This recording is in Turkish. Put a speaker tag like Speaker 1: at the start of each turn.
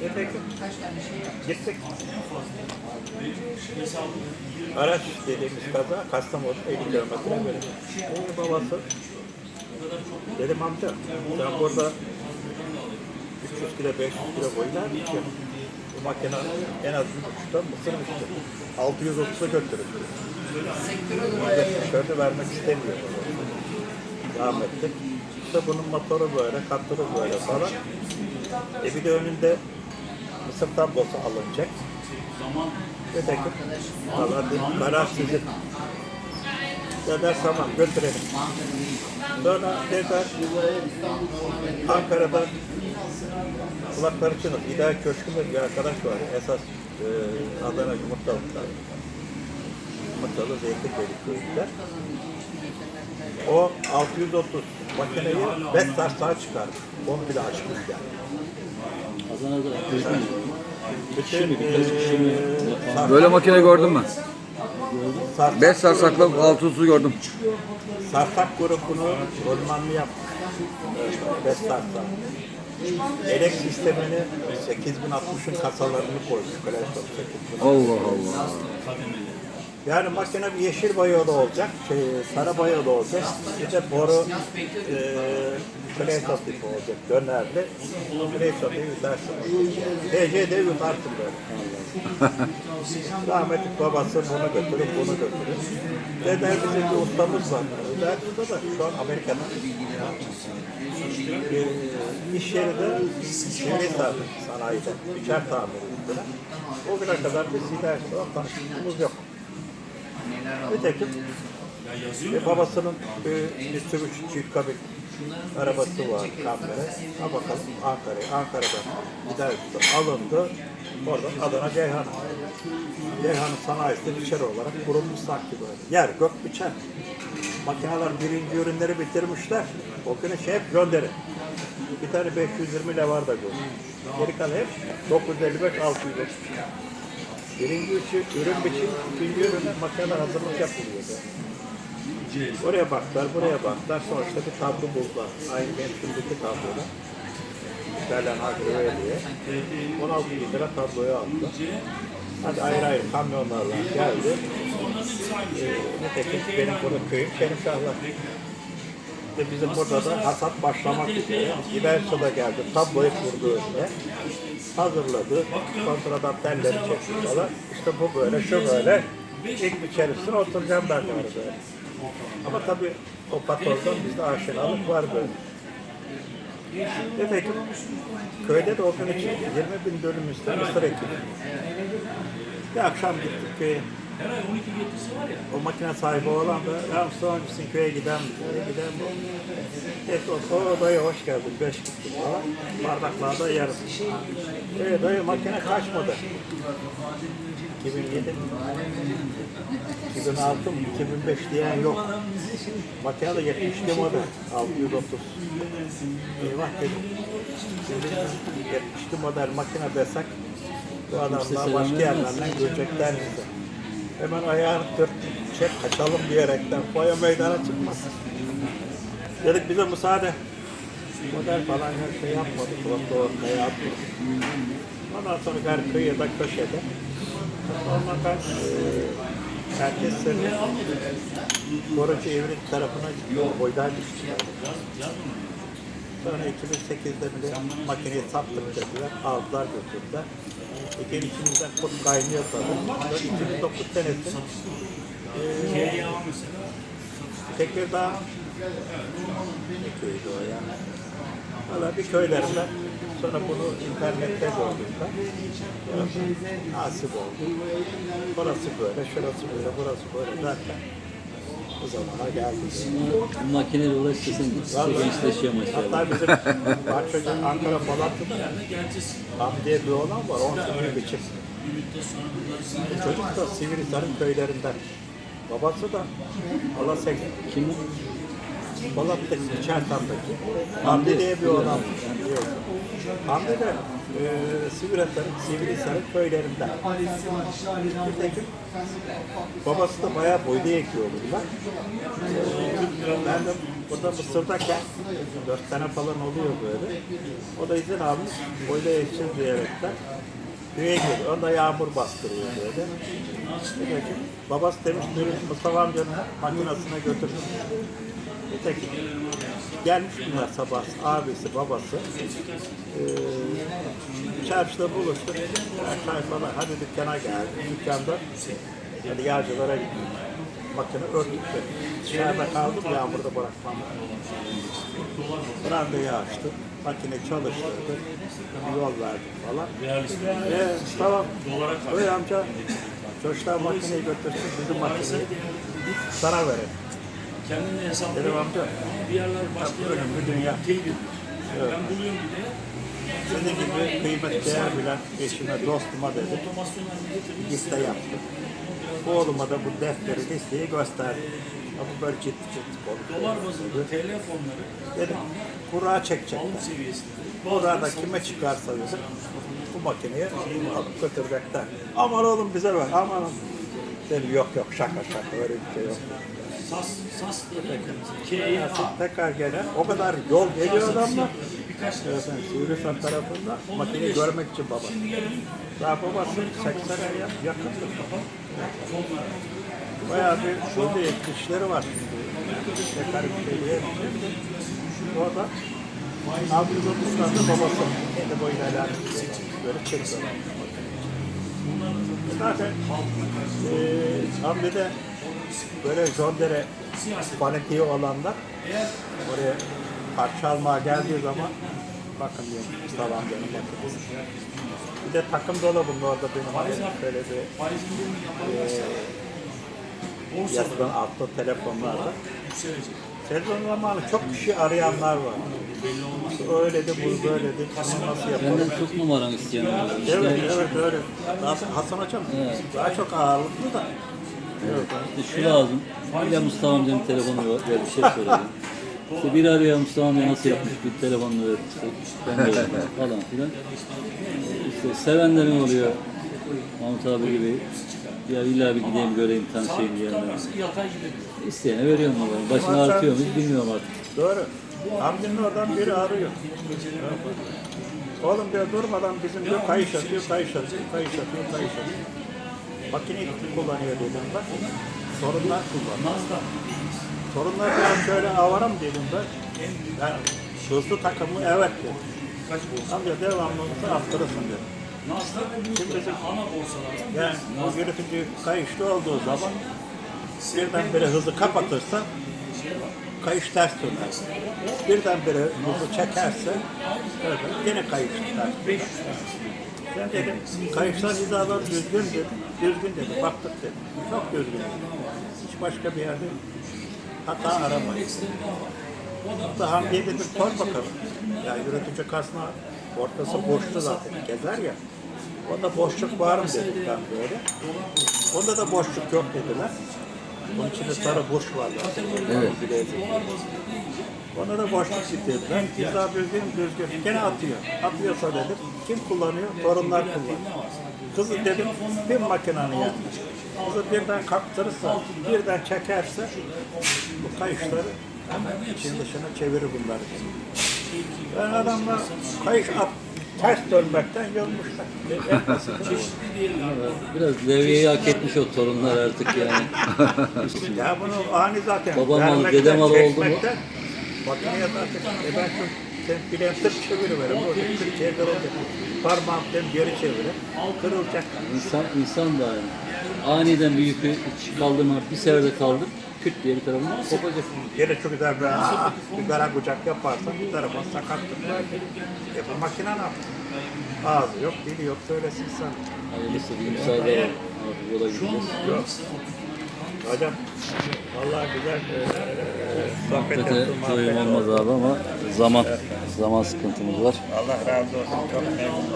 Speaker 1: Gittik. Araç dediğimiz kaza Kastamonu 50 kilometre böyle. Onun babası dedim amca sen burada 300 kilo 500 kilo mı içiyorsun? Bu makine en az bir buçuktan mısır mı içiyor? 630'a götürür. Şöyle vermek istemiyor. Rahmetli. İşte bunun motoru böyle, katları böyle falan. E bir de önünde mısır tablosu alınacak. Nitekim valla bir karar sizin. Dediler tamam götürelim. Sonra dediler Ankara'da kulakları çınır. İdeal Köşkü'nde bir arkadaş var. Esas e, Adana Yumurtalık'ta. Yumurtalı Zeytinbeyli köyünde. O 630 makineyi 5 saat saat çıkardı. Onu bile açmış yani.
Speaker 2: Adana'da duydun mu?
Speaker 1: Bütün e,
Speaker 3: Böyle makine gördüm ben.
Speaker 1: sarsak,
Speaker 3: 5 sarsakla 600'ü gördüm.
Speaker 1: sarsak grubunu ormanlı yapmış. 5 sarsak. Elek sistemini 8060'ın kasalarını 8060.
Speaker 3: Allah Allah.
Speaker 1: Yani makine bir yeşil boyalı olacak, şey, sarı boyalı olacak. Bir boru e, Clayton tipi olacak, dönerli. Clayton'u yutarsın. DC'de yutarsın böyle. Rahmetli babası bunu götürür, bunu götürür. Deden bizim bir ustamız var. Özel usta da şu an Amerika'da. E, iş yeri de tamir, sanayide. Biçer tamiri. O güne kadar biz silah yok. Nitekim e, babasının e, Mitsubishi çift kabin arabası var kamera. Ha bakalım Ankara'ya. Ankara'dan gider alındı. Oradan Adana Ceyhan. Ceyhan'ın sanayisinde biçer olarak kurulmuş sanki böyle. Yer gök biçer. Makineler birinci ürünleri bitirmişler. O günü şey hep gönderin. Bir tane 520 levar da göndermiş. Geri kalan hep 955 630. Birinci üçü ürün biçim, ikinci ürün makineler hazırlık yapılıyordu. Oraya baktılar, buraya baktılar. Sonuçta bir tablo buldular. Aynı benim şimdiki tabloda. Berlen Agrive diye. 16 bin lira tabloyu aldılar. Hadi ayrı ayrı kamyonlarla geldi. Ee, nitekim benim burada köyüm Şerifşahlar. İşte bizim burada da hasat başlamak üzere. İlerisi de geldi. Tabloyu kurdu önüne. Hazırladı. Kontradan telleri çekti falan. İşte bu böyle, şu böyle. İlk içerisine oturacağım ben de böyle. Ama tabii o patrondan bizde aşinalık var böyle. Nitekim köyde de o gün için 20 bin dönüm üstü mısır ekimi. Bir akşam gittik köye. O makine sahibi olan da ya Mustafa amcasın köye giden? Köye giden mi? Neyse o, o dayı hoş geldin. Beş gittik falan. Bardaklarda yarım. E, dayı makine kaç model? 2007 2006 mı? 2005 diyen yok. Makine de 70'li model. 630. Eyvah dedim. Şimdi 70'li model makine desek bu adamlar başka yerlerden görecekler bize. Hemen ayağını tört, çek kaçalım diyerekten koya meydana çıkmaz. Dedik bize müsaade. Model falan her şey yapmadık. Orta ortaya atmadık. Ondan sonra gari kıyıda köşede. Sonra ben herkes seni Korucu Evrik tarafına boydan. Sonra 2008'de bile makineyi sattık dediler. Aldılar götürdüler. İkin içimizden kurt kaynıyor tabii. Sonra 2009 senesi e, Tekirdağ ne köydü o ya? Valla bir köylerinden sonra bunu internette gördüler. Nasip oldu. Burası böyle, şurası böyle, burası böyle derken o zamana geldik.
Speaker 2: Bu makineyle uğraşırsan gittikçe gençleşiyor maşallah.
Speaker 1: Hatta bizim Bahçe'de Ankara Polatlı'da Tam diye bir oğlan var, 10 sene biçim. Bu çocuk da Sivrihisar'ın köylerinden. Babası da Alasek,
Speaker 2: Kim o?
Speaker 1: Polat'taki, Çertan'daki Hamdi diye bir oğlan var. De e, Sivrihisar'ın, Sivrihisar'ın köylerinden. Nitekim babası da bayağı boyda ekiyor bunlar. E, ben de burada Mısır'dayken dört tane falan oluyor böyle. O da izin almış. Boyda yetişeceğiz diyerekten. Köye geliyor. Onda yağmur bastırıyor böyle. Babası demiş Mustafa amcanın makinesine götürdüm. Nitekim gelmiş bunlar sabah abisi babası. Ee, çarşıda buluştuk. Çay falan hadi dükkana geldi. Dükkanda hadi yağcılara gittik. Makine örtük de. Dışarıda kaldım yağmurda bırakmam. Brandayı açtı. Makine çalıştırdı. Yol verdik falan. Ee, tamam. Öyle amca çocuklar makineyi götürsün bizim makineyi sana verelim.
Speaker 4: Kendini hesap
Speaker 1: Dedim amca
Speaker 4: bir yerler başka
Speaker 1: bu ölüm bir dünya. Evet.
Speaker 4: Ben buluyorum bir de
Speaker 1: Senin gibi kıymet değer bilen eşime, dostuma dedi. Liste yaptı. Oğluma da bu defteri, listeyi gösterdi. Ama böyle ciddi ciddi konuşuyor.
Speaker 4: Dolar bazında TL fonları
Speaker 1: Dedim, kura çekecekler.
Speaker 4: seviyesinde.
Speaker 1: Burada kime çıkarsa dedim, bu makineyi alıp götürecekler. Aman oğlum bize ver, aman oğlum. Dedim yok yok şaka şaka öyle bir şey yok.
Speaker 4: SAS, SAS. K'ye.
Speaker 1: Tekrar gelen o kadar yol geliyor adamlar. Evet, Sivrisar tarafında makineyi görmek için baba. Daha babası 80'e ya- yakındır. Bayağı bir şurada yetmişleri var şimdi. Tekrar bir şey diyemeyeceğim. O da Abdülhamid'in babası. Kendi boyuyla alakalı. Böyle çekiyorlar. Zaten eee Hamdi'de böyle Jondere fanatiği olanlar oraya parça almaya geldiği zaman bakın diyor Mustafa amcanın makinesi. Bir de takım dolabında orada benim hani şöyle bir eee yazılan altta telefonlarda sezon zamanı çok kişi arayanlar var. Öyle de bu böyle de tamam nasıl yapalım?
Speaker 2: Benden çok numaran isteyen var.
Speaker 1: Evet
Speaker 2: İşte,
Speaker 1: evet öyle. Daha Hasan hocam daha çok ağırlıklı da. Evet.
Speaker 2: işte şu lazım. Ya Mustafa amcanın telefonu ver, ver bir şey sorayım. İşte biri arıyor Mustafa amca nasıl yapmış bir telefonunu ver. İşte ben de falan filan. İşte sevenlerin oluyor. Mahmut abi gibi. Ya illa bir gideyim göreyim tanışayım diyenler.
Speaker 4: Yatay gidebilir.
Speaker 2: İsteyene veriyorum numaramı. Başını artıyor muyuz bilmiyorum artık.
Speaker 1: Doğru. Hamdi'nin oradan biri arıyor. Oğlum diyor durmadan bizim diyor kayış atıyor, kayış atıyor, kayış atıyor, kayış atıyor. Makineyi kullanıyor dedim ben. Sorunlar kullanıyor. Sorunlar biraz şöyle avarım dedim ben. Ben hızlı takımı evet dedim. Amca devamlı arttırırsın dedim. Şimdi bizim yani bu yürütücü kayışlı olduğu zaman birdenbire hızı kapatırsa kayış ters döner. Birdenbire hızı çekerse yine kayış ters döner. Ben dedim kayışlar hizalar düzgün dedim. Düzgün dedi. Baktık dedim. Çok düzgün. Hiç başka bir yerde hata aramayız. Hatta Hamdi'ye dedim sor bakalım. Ya yürütücü kasna ortası boştu zaten. Gezer ya. Onda boşluk var mı dedim ben böyle. Onda da boşluk yok dediler. Bunun içinde sarı boş var zaten. Evet. Ona da boşluk getirdiler. Hiza düzgün düzgün. Gene atıyor. Atıyorsa dedim. Kim kullanıyor? Torunlar kullanıyor. Kızı dedim bir makinenin yanında. Kızı birden kaptırırsa, birden çekerse bu kayışları hemen için dışına çevirir bunları. Ben adamla kayış at, ters dönmekten yormuşlar. Basit o.
Speaker 2: Biraz devyeyi hak etmiş o torunlar artık yani.
Speaker 1: Ya bunu ani zaten.
Speaker 2: Babam malı, dedem malı oldu mu?
Speaker 1: Makineye zaten. E ben şu sen bilen tık çeviriverim. Orada kırk çevir olacak. Parmağımdan geri çevirir. Kırılacak.
Speaker 2: İnsan, insan da yani. Aniden bir yükü kaldırma, bir seferde kaldır, küt diye bir tarafından kopacak.
Speaker 1: Gene çok güzel bir, kara kucak yaparsan bir tarafa sakatlık var. E bu makine ne yapsın? Ağzı yok, dili yok, söylesin sen.
Speaker 2: Hayırlısı bir müsaade var. Yola gideceğiz.
Speaker 1: Yok. Hocam, vallahi güzel e, sohbet
Speaker 2: Sohbete
Speaker 1: yaptım.
Speaker 2: doyum olmaz abi ama zaman zaman sıkıntımız var.
Speaker 1: Allah razı olsun. Çok memnun oldum.